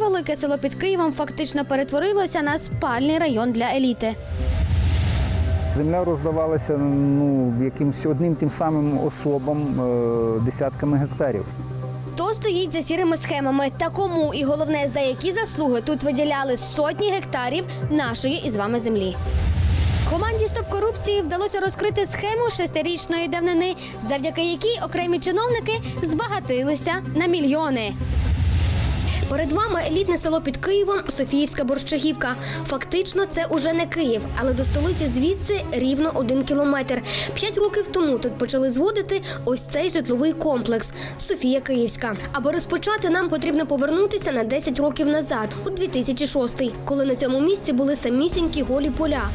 Як невелике село під Києвом фактично перетворилося на спальний район для еліти. Земля роздавалася ну, якимось одним тим самим особам е, десятками гектарів. Хто стоїть за сірими схемами та кому і головне за які заслуги тут виділяли сотні гектарів нашої із вами землі. Команді Стоп корупції вдалося розкрити схему шестирічної давнини, завдяки якій окремі чиновники збагатилися на мільйони. Перед вами елітне село під Києвом Софіївська Борщагівка. Фактично, це уже не Київ, але до столиці звідси рівно один кілометр. П'ять років тому тут почали зводити ось цей житловий комплекс Софія Київська. Аби розпочати, нам потрібно повернутися на 10 років назад, у 2006, коли на цьому місці були самісінькі голі поля.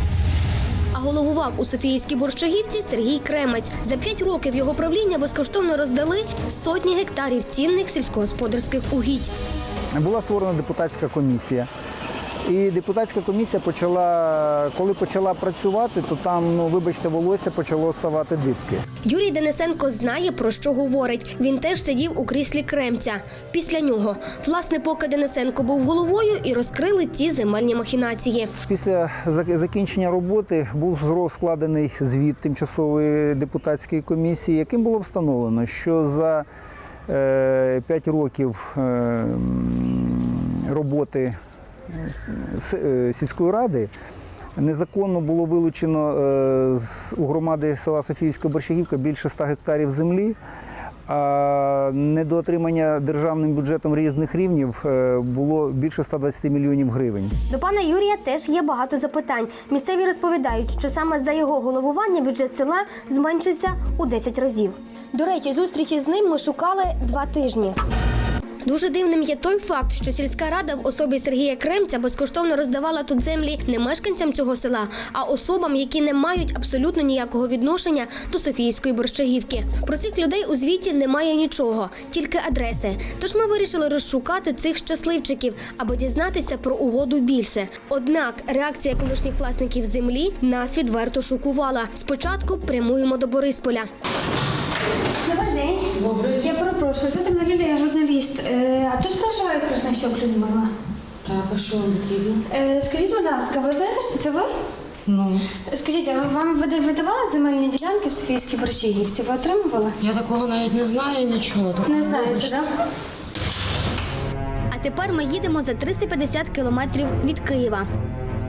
А головував у Софіївській борщагівці Сергій Кремець. За п'ять років його правління безкоштовно роздали сотні гектарів цінних сільськогосподарських угідь. Була створена депутатська комісія. І депутатська комісія почала, коли почала працювати, то там, ну вибачте, волосся почало ставати дибки. Юрій Денисенко знає про що говорить. Він теж сидів у кріслі Кремця. Після нього, власне, поки Денисенко був головою і розкрили ці земельні махінації. Після зак- закінчення роботи був складений звіт тимчасової депутатської комісії, яким було встановлено, що за е, 5 років е, м, роботи е, е, сільської ради незаконно було вилучено е, у громади села Софіївська Борщагівка більше 100 гектарів землі. А недоотримання державним бюджетом різних рівнів було більше 120 мільйонів гривень. До пана Юрія теж є багато запитань. Місцеві розповідають, що саме за його головування бюджет села зменшився у 10 разів. До речі, зустрічі з ним ми шукали два тижні. Дуже дивним є той факт, що сільська рада в особі Сергія Кремця безкоштовно роздавала тут землі не мешканцям цього села, а особам, які не мають абсолютно ніякого відношення до Софійської борщагівки. Про цих людей у звіті немає нічого, тільки адреси. Тож ми вирішили розшукати цих щасливчиків, аби дізнатися про угоду більше. Однак реакція колишніх власників землі нас відверто шокувала. Спочатку прямуємо до Борисполя. Добрий день. Я перепрошую, це там Лілія, я журналіст. Е, а тут проживає Краснощок Людмила. Так, а що вам потрібно? Е, скажіть, будь ласка, ви знаєте, що це ви? Ну, Скажіть, а вам вида- видавали земельні ділянки в Софійській Борщагівці? Ви отримували? я такого навіть не знаю нічого. Такого Не знаєте, так? А тепер ми їдемо за 350 кілометрів від Києва.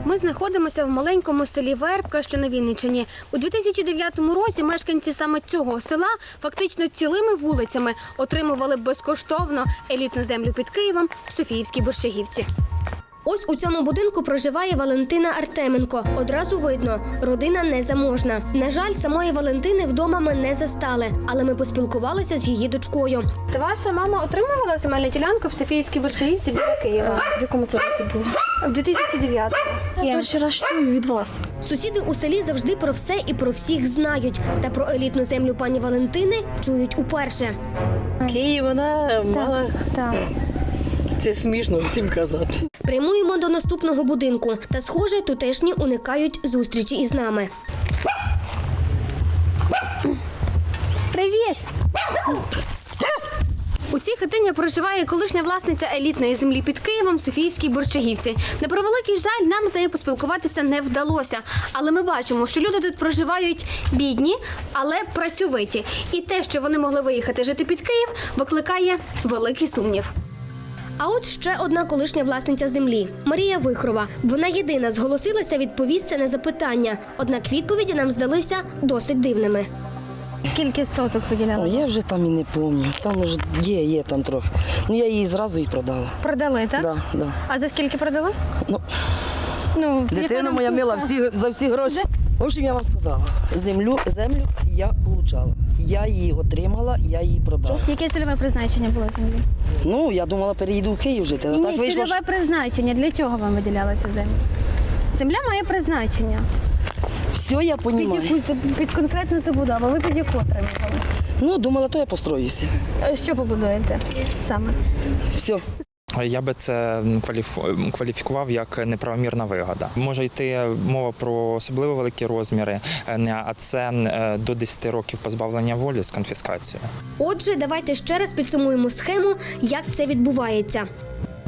Ми знаходимося в маленькому селі Вербка, що на Вінниччині. У 2009 році мешканці саме цього села фактично цілими вулицями отримували безкоштовно елітну землю під Києвом в Софіївській Борщагівці. Ось у цьому будинку проживає Валентина Артеменко. Одразу видно, родина незаможна. На жаль, самої Валентини вдома ми не застали, але ми поспілкувалися з її дочкою. Це ваша мама отримувала земельну ділянку в Софіївській Борщагівці біля Києва В якому це році було? в 2009 Я перший раз чую від вас. Сусіди у селі завжди про все і про всіх знають. Та про елітну землю пані Валентини чують уперше. Київ вона мала. Так. Це смішно всім казати. Прямуємо до наступного будинку. Та, схоже, тутешні уникають зустрічі із нами. Привіт! У цій хатині проживає колишня власниця елітної землі під Києвом Софіївській Борщагівці. На превеликий жаль, нам з нею поспілкуватися не вдалося. Але ми бачимо, що люди тут проживають бідні, але працьовиті. І те, що вони могли виїхати жити під Київ, викликає великий сумнів. А от ще одна колишня власниця землі Марія Вихрова. Вона єдина зголосилася відповісти на запитання. Однак відповіді нам здалися досить дивними. Скільки соток О, виділяли? я вже там і не пам'ятаю. Там вже є, є там трохи. Ну я її зразу і продала. Продали, так? Да, да. А за скільки продали? Ну, Ну, дитина моя мила всі, за всі гроші. В общем, я вам сказала, землю, землю я получала. Я її отримала, я її продала. Яке цільове призначення було землі? Ну, я думала, переїду в Київ жити. А Ні, так вийшло, цільове що призначення. Для чого вам виділялася земля? Земля має призначення. все я Під розумію. якусь під конкретну забудову. Ви під яку отримували? Ну, думала, то я построюся. Е, Що побудуєте саме? Все. Я би це кваліф- кваліфікував як неправомірна вигода. Може йти мова про особливо великі розміри, е, а це е, до 10 років позбавлення волі з конфіскацією. Отже, давайте ще раз підсумуємо схему, як це відбувається.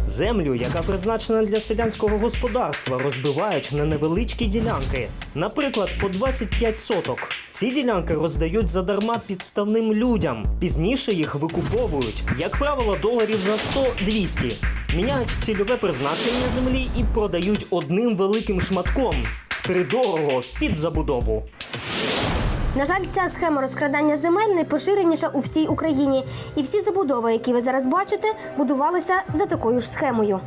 Землю, яка призначена для селянського господарства, розбивають на невеличкі ділянки, наприклад, по 25 соток. Ці ділянки роздають задарма підставним людям. Пізніше їх викуповують, як правило, доларів за 100-200. Міняють цільове призначення землі і продають одним великим шматком втридорого під забудову. На жаль, ця схема розкрадання земель найпоширеніша у всій Україні. І всі забудови, які ви зараз бачите, будувалися за такою ж схемою.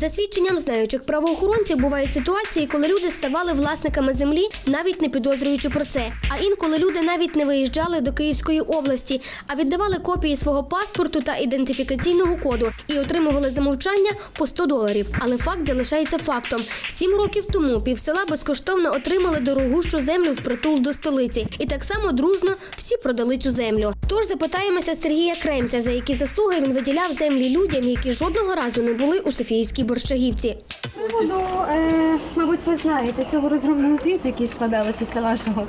За свідченням знаючих правоохоронців бувають ситуації, коли люди ставали власниками землі, навіть не підозрюючи про це. А інколи люди навіть не виїжджали до Київської області, а віддавали копії свого паспорту та ідентифікаційного коду і отримували за мовчання по 100 доларів. Але факт залишається фактом: сім років тому півсела безкоштовно отримали дорогущу землю впритул до столиці, і так само дружно всі продали цю землю. Тож запитаємося Сергія Кремця, за які заслуги він виділяв землі людям, які жодного разу не були у Софійській борщагівці. Приводу, е, мабуть, ви знаєте цього розробного звіту, який складали після вашого.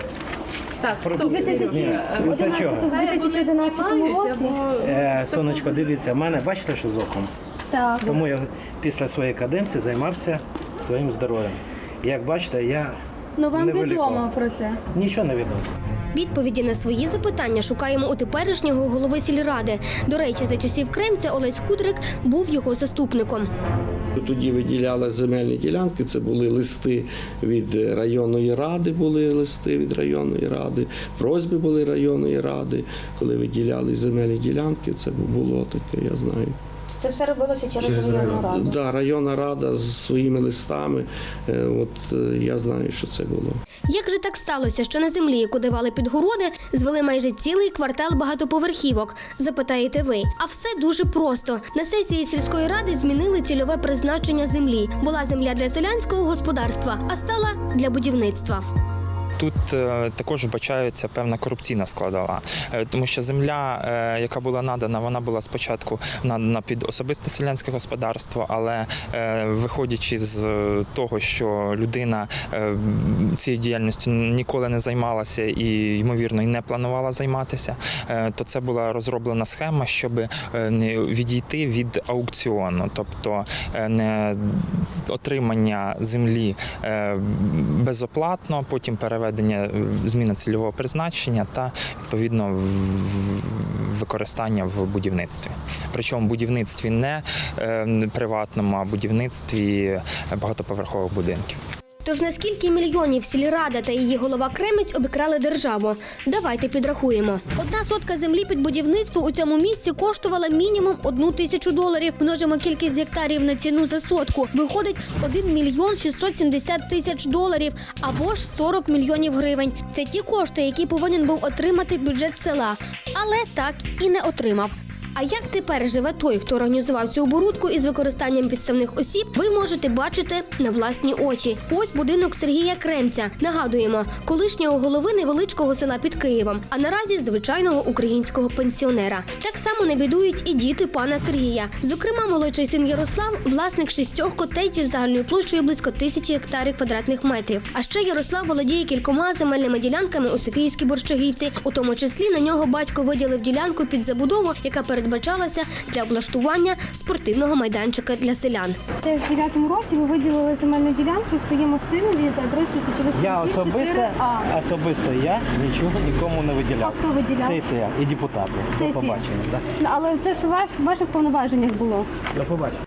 Так, стоп. У 2011 році. Е, сонечко, дивіться, в мене бачите, що з оком? Так. Тому я після своєї каденції займався своїм здоров'ям. Як бачите, я Ну вам не вилікував. відомо про це. нічого не відомо. Відповіді на свої запитання шукаємо у теперішнього голови сільради. До речі, за часів Кремця Олесь Кудрик був його заступником. Тоді виділяли земельні ділянки. Це були листи від районної ради, були листи від районної ради, просьби були районної ради, коли виділяли земельні ділянки. Це було таке, я знаю. Це все робилося через районну раду. Да, районна рада з своїми листами. е, От е, я знаю, що це було. Як же так сталося, що на землі, яку давали під городи, звели майже цілий квартал багатоповерхівок? Запитаєте ви. А все дуже просто. На сесії сільської ради змінили цільове призначення землі. Була земля для селянського господарства, а стала для будівництва. Тут е, також вбачається певна корупційна складова, Е, тому що земля, е, яка була надана, вона була спочатку надана під особисте селянське господарство, але виходячи з того, що людина цією діяльністю ніколи не займалася і, ймовірно, і не планувала займатися, то це була розроблена схема, щоб відійти від аукціону, тобто отримання землі безоплатно, потім переведення е, зміна цільового призначення та відповідно використання в будівництві. Причому будівництві не е, приватному, а будівництві багатоповерхових будинків. Тож наскільки мільйонів сільрада та її голова Кремець обікрали державу? Давайте підрахуємо. Одна сотка землі під будівництво у цьому місці коштувала мінімум одну тисячу доларів. Множимо кількість гектарів на ціну за сотку. Виходить 1 мільйон 670 тисяч доларів або ж 40 мільйонів гривень. Це ті кошти, які повинен був отримати бюджет села, але так і не отримав. А як тепер живе той, хто організував цю оборудку із використанням підставних осіб, ви можете бачити на власні очі. Ось будинок Сергія Кремця. Нагадуємо, колишнього голови невеличкого села під Києвом, а наразі звичайного українського пенсіонера. Так само не бідують і діти пана Сергія. Зокрема, молодший син Ярослав, власник шістьох котеджів загальною площею близько тисячі гектарів квадратних метрів. А ще Ярослав володіє кількома земельними ділянками у Софійській Борщагівці. У тому числі на нього батько виділив ділянку під забудову, яка передбачалася для облаштування спортивного майданчика для селян. В 2009 році ви виділили земельну ділянку своєму синові за адресою Січових Я особисто, особисто я нічого нікому не виділяв. А хто виділяв? Сесія і депутати. Сесія. До побачення. Да? Але це ж ваш- в ваших повноваженнях було. До побачення.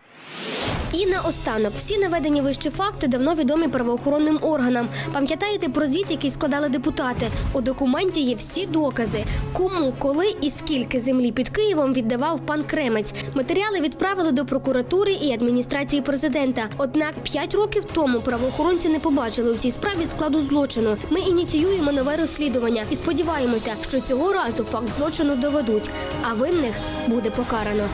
І наостанок, всі наведені вищі факти давно відомі правоохоронним органам. Пам'ятаєте про звіт, який складали депутати? У документі є всі докази, кому, коли і скільки землі під Києвом віддавав пан Кремець. Матеріали відправили до прокуратури і адміністрації президента. Однак п'ять років тому правоохоронці не побачили у цій справі складу злочину. Ми ініціюємо нове розслідування і сподіваємося, що цього разу факт злочину доведуть, а винних буде покарано.